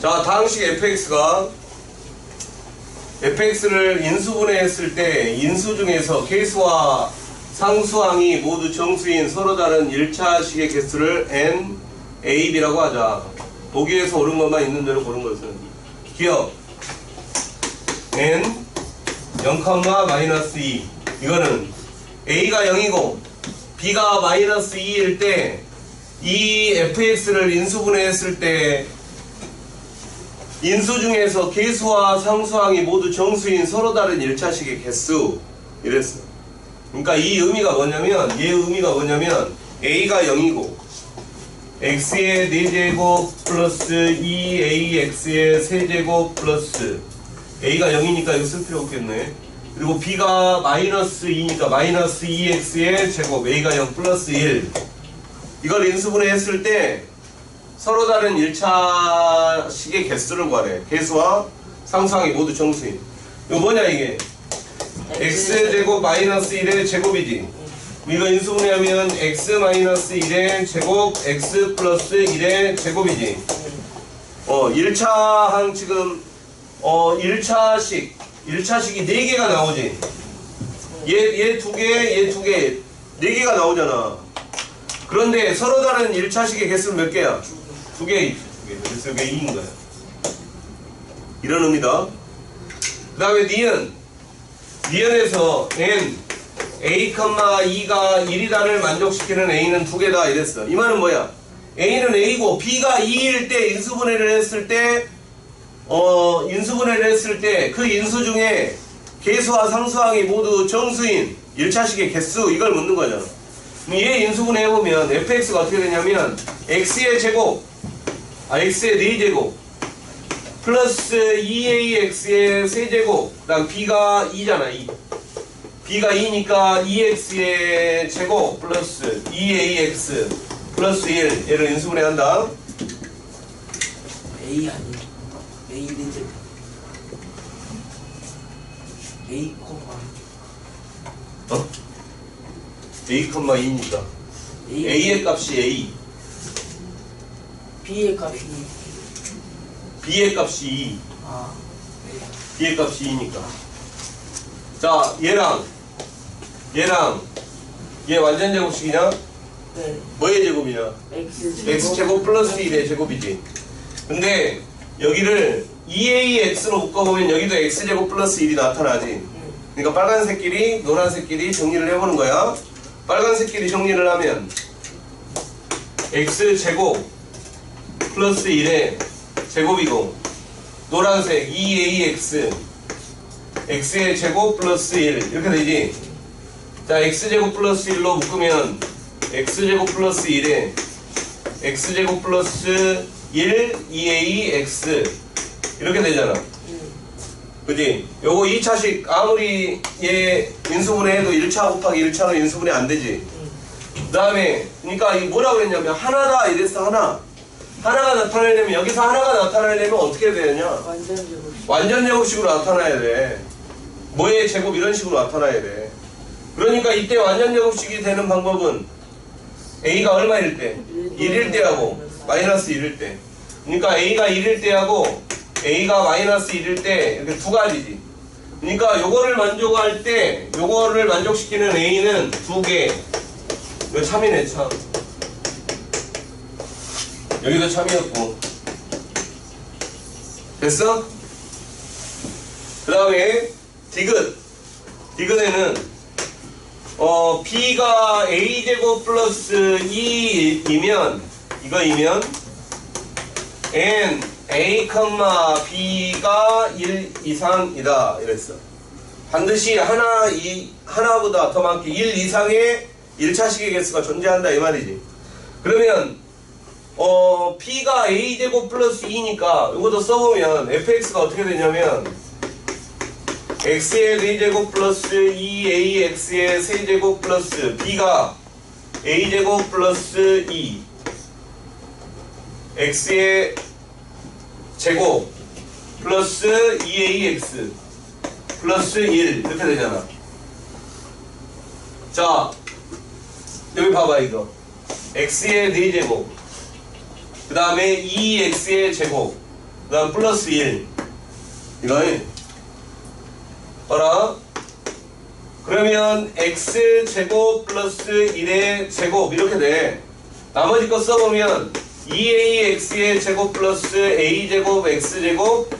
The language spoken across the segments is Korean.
자, 다항식 fx가 fx를 인수분해했을 때 인수 중에서 계수와 상수항이 모두 정수인 서로 다른 1차식의 개수를 n, a, b라고 하자. 보기에서 옳은 것만 있는 대로 고른 것은 기억 n 0, 마이너스 2 이거는 a가 0이고 b가 마이너스 2일 때 이 fx를 인수분해했을 때 인수 중에서 계수와 상수항이 모두 정수인 서로 다른 1차식의 개수 이랬어. 그러니까 이 의미가 뭐냐면 얘 의미가 뭐냐면 a가 0이고 x의 4제곱 플러스 2ax의 세제곱 플러스 a가 0이니까 이거 쓸 필요 없겠네. 그리고 b가 마이너스 2니까 마이너스 2x의 제곱 a가 0 플러스 1 이걸 인수분해 했을 때 서로 다른 1차식의 개수를 구하래. 개수와 상수항이 모두 정수인. 이거 뭐냐 이게? x제곱 마이너스 1의 제곱이지. 이거 인수분해하면 x 마이너스 1의 제곱 x 플러스 1의 제곱이지. 어, 1차 항 지금 어, 1차식 1차식이 4개가 나오지. 얘얘두 개, 얘두 개. 4개가 나오잖아. 그런데 서로 다른 1차식의 개수는 몇 개야? 두 개, 두 개. 그래서 이게 2인 거야. 이런 의미다. 그 다음에 니은. 니은에서 n, a, 2가 1이다를 만족시키는 a는 두 개다 이랬어. 이 말은 뭐야? a는 a고 b가 2일 때 인수분해를 했을 때, 어, 인수분해를 했을 때 그 인수 중에 계수와 상수항이 모두 정수인 1차식의 개수 이걸 묻는 거잖아. 얘 인수분해 해보면 fx가 어떻게 되냐면 x의 제곱, 아 x의 4제곱. 플러스 2ax의 세제곱. 그다음 b가 2잖아 2 b가 2니까 2x의 제곱 플러스 2ax 플러스 1 얘를 인수분해 한다. A 아니에요. A 이제 A 코마. 어? a, 2니까. A a의 값이 a B의 값이 b의 값이 2아 b의 값이 2니까 자 얘랑 얘랑 얘 완전 제곱식이냐? 네. 뭐의 제곱이냐? X x제곱 플러스 1의 제곱이지. 근데 여기를 2ax로 묶어보면 여기도 x제곱 플러스 1이 나타나지. 그러니까 빨간색끼리 노란색끼리 정리를 해보는 거야. 빨간색끼리 정리를 하면 x제곱 플러스 1의 제곱이고 노란색 2ax x의 제곱 플러스 1 이렇게 되지. 자 x제곱 플러스 1로 묶으면 x제곱 플러스 1에 x제곱 플러스 1 2ax 이렇게 되잖아. 그지? 요거 2차식 아무리 얘 인수분해 해도 1차 곱하기 1차로 인수분해 안 되지. 그 다음에 그러니까 이 뭐라고 했냐면 하나다 이랬어 하나 하나가 나타나려면 여기서 하나가 나타나려면 어떻게 되느냐 완전 제곱 완전 제곱식으로 나타나야 돼. 뭐의 제곱 이런 식으로 나타나야 돼. 그러니까 이때 완전 제곱식이 되는 방법은 a가 얼마일 때? 1일 때하고 마이너스 1일 때. 그러니까 a가 1일 때하고 a가 마이너스 1일 때 이렇게 두 가지지. 그러니까 요거를 만족할 때 요거를 만족시키는 a는 두 개. 이거 참이네 참. 여기도 참이었고. 됐어? 그 다음에 디귿. 디귿에는 어 b가 a제곱 플러스 2이면 이거이면 n a, b가 1 이상이다. 이랬어. 반드시 하나 이 하나보다 더 많게 1 이상의 1차식의 개수가 존재한다. 이 말이지. 그러면 어 p가 a제곱 플러스 2니까 이것도 써보면 fx가 어떻게 되냐면 x의 4제곱 플러스 2ax의 세제곱 플러스 b가 a제곱 플러스 2 x의 제곱 플러스 2ax 플러스 1 이렇게 되잖아. 자 여기 봐봐 이거. X의 4제곱 그 다음에 2x의 제곱 그 다음 플러스 1 이거니 봐라. 그러면 x제곱 플러스 1의 제곱 이렇게 돼. 나머지 거 써보면 2ax의 제곱 플러스 a제곱 x제곱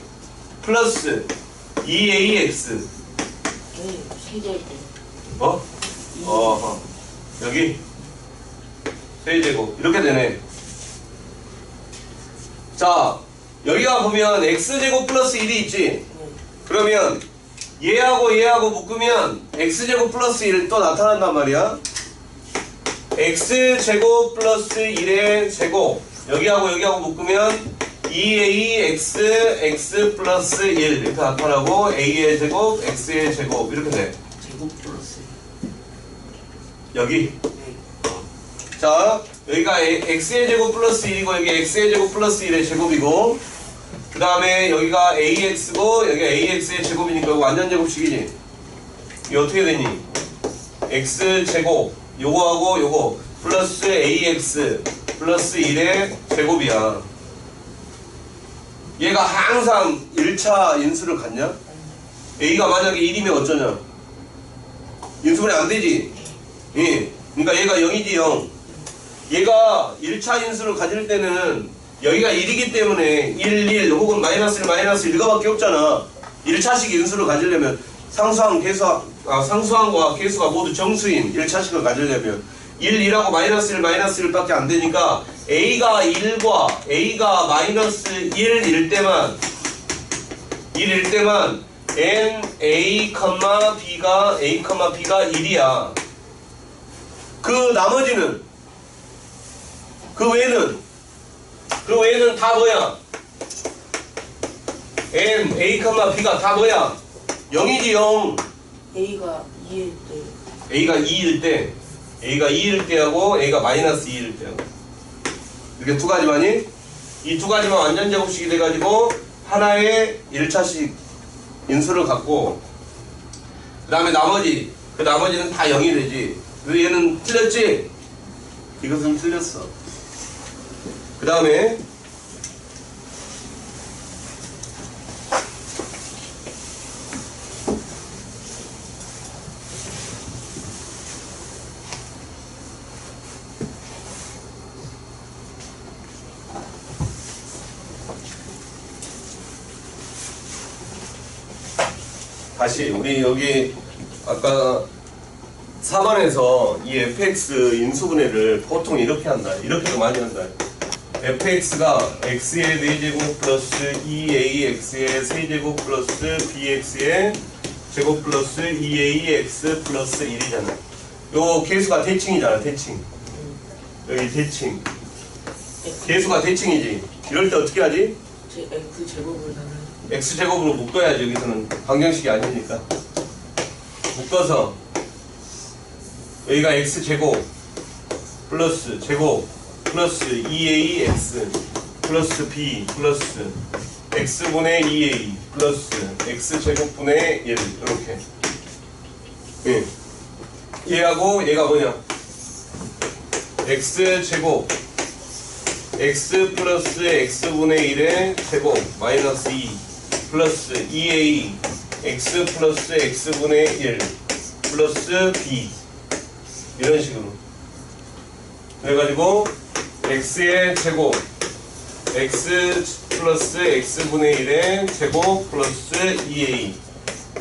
플러스 2ax 네, 세제곱. 뭐? 어 여기 세제곱. 이렇게 되네 자 여기가 보면 x제곱 플러스 1이 있지 네. 그러면 얘하고 얘하고 묶으면 x제곱 플러스 1 또 나타난단 말이야 x제곱 플러스 1의 제곱 여기하고 여기하고 묶으면 2ax x 플러스 1 이렇게 나타나고 a의 제곱 x의 제곱 이렇게 돼 제곱 플러스. 여기 네. 자 여기가 x의 제곱 플러스 1이고 여기 x의 제곱 플러스 1의 제곱이고 그 다음에 여기가 ax고 여기 ax의 제곱이니까 이거 완전 제곱식이지 이게 어떻게 되니 x 제곱 요거하고 요거 플러스 ax 플러스 1의 제곱이야 얘가 항상 1차 인수를 갖냐? a가 만약에 1이면 어쩌냐? 인수분해 안 되지 예. 그러니까 얘가 0이지 0. 얘가 1차 인수를 가질 때는 여기가 1이기 때문에 1, 1 혹은 마이너스 1, 마이너스 1가밖에 없잖아. 1차식 인수를 가지려면 상수항, 계수항, 아, 상수항과 계수가 모두 정수인 1차식을 가지려면 1, 2라고 마이너스 1, 마이너스 1밖에 안 되니까 A가 1과 A가 마이너스 1일 때만 1일 때만 N, A, B가 A, B가 1이야. 그 나머지는 그 외에는 그 외에는 다 뭐야? N, A, B가 다 뭐야? 0이지 0. A가 2일 때. A가 2일 때, A가 2일 때하고 A가 마이너스 2일 때하고 이렇게 두 가지만이 이 두 가지만 완전 제곱식이 돼가지고 하나의 1차식 인수를 갖고 그 다음에 나머지 그 나머지는 다 0이 되지 그 얘는 틀렸지? 이것은 틀렸어 그 다음에 다시 우리 여기 아까 4번에서 이 fx 인수분해를 보통 이렇게 한다. 이렇게도 많이 한다. Fx가 x의 4제곱 플러스 2ax의 세제곱 플러스 bx의 제곱 플러스 2ax 플러스 1이잖아. 요 개수가 대칭이잖아. 대칭. 여기 대칭. 개수가 대칭이지. 이럴 때 어떻게 하지? 제 X 나는 x제곱으로 묶어야지 여기서는 방정식이 아니니까 묶어서 여기가 x제곱 플러스 제곱 플러스 2ax 플러스 b 플러스 x분의 2a 플러스 x제곱분의 1 이렇게. 예. 얘하고 얘가 뭐냐? X제곱. X 플러스 x분의 1의 제곱 마이너스 2 플러스 2a x 플러스 x분의 1 플러스 b. 이런 식으로 그래가지고 x의 제곱 x 플러스 x분의 1의 제곱 플러스 2a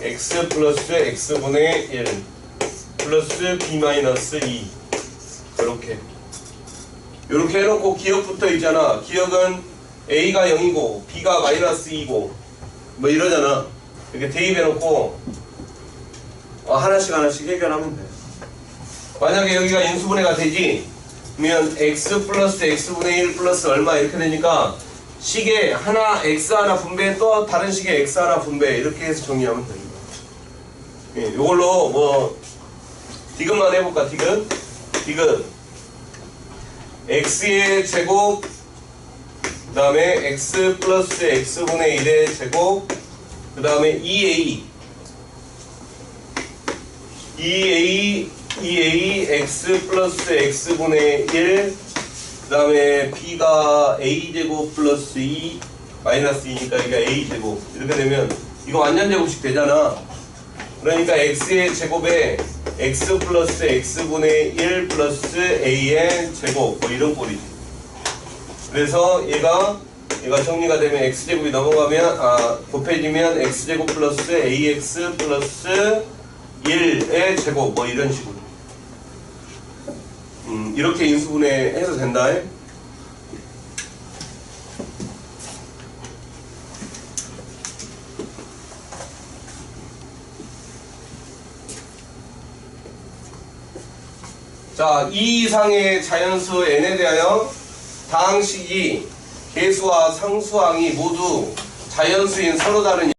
x 플러스 x분의 1 플러스 b 마이너스 2 이렇게 이렇게 해놓고 기억 붙어 있잖아. 기억은 A가 0이고 B가 마이너스 2고 뭐 이러잖아. 이렇게 대입해놓고 어, 하나씩 하나씩 해결하면 돼. 만약에 여기가 인수분해가 되지 면 x 플러스 x분의 1 플러스 얼마 이렇게 되니까 식에 하나 x 하나 분배 또 다른 식에 x 하나 분배 이렇게 해서 정리하면 됩니다. 예, 이걸로 뭐 디귿만 해볼까 디귿? 디귿 x의 제곱 그 다음에 x 플러스 x분의 1의 제곱 그 다음에 2a 2a 2a x 플러스 x분의 1 그 다음에 b가 a제곱 플러스 2 마이너스 2니까 여기가 a 제곱. 이렇게 되면 이거 완전 제곱식 되잖아. 그러니까 x의 제곱에 x 플러스 x분의 1 플러스 a의 제곱. 뭐 이런 꼴이지. 그래서 얘가 얘가 정리가 되면 x제곱이 넘어가면 아 곱해지면 x제곱 플러스 ax 플러스 1의 제곱. 뭐 이런 식으로 음, 이렇게 인수분해 해도 된다. 자, 이 이상의 자연수 n에 대하여 다항식이 개수와 상수항이 모두 자연수인 서로 다른